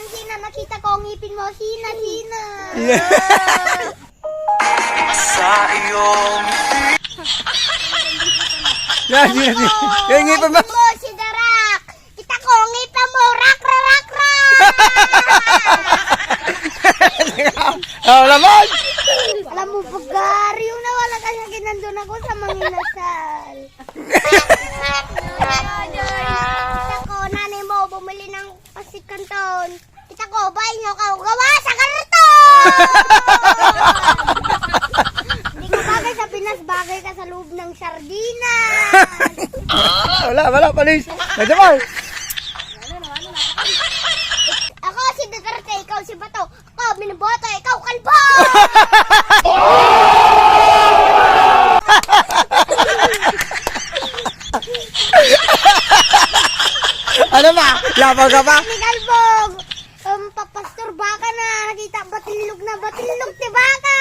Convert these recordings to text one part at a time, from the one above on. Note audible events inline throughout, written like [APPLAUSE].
Mo, si Kansina. Nakita ko ang ngipin mo. Sina, Sina. Yan, yan, yan. Yung ngipin mo. Mo, si Darak. Kita ko, ang ngipin mo. Rak, rak, rak, rak. [LAUGHS] Oh, laban. Alam mo, pagkari yung nawala ka sa nandun ako sa manginasal. [LAUGHS] Kita ko, nanay mo, bumili ng pasikanton. Kita ko, bahay niyo ka gawa sa karton! Hindi ko bagay sa Pinas, bagay ka sa loob ng sardinas. [LAUGHS] Wala, wala, palis. Najamal. Ako si Duterte, ikaw si Bato. Ako, minuboto, ikaw kalbo! Ano ba? Laban ka pa? Ni Kalbog! Um, papastor baka na. Nakita batilog na batilog ti baka!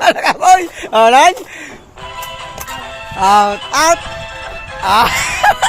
Wala ka, boy. Alright. Out, out. Ah. [LAUGHS]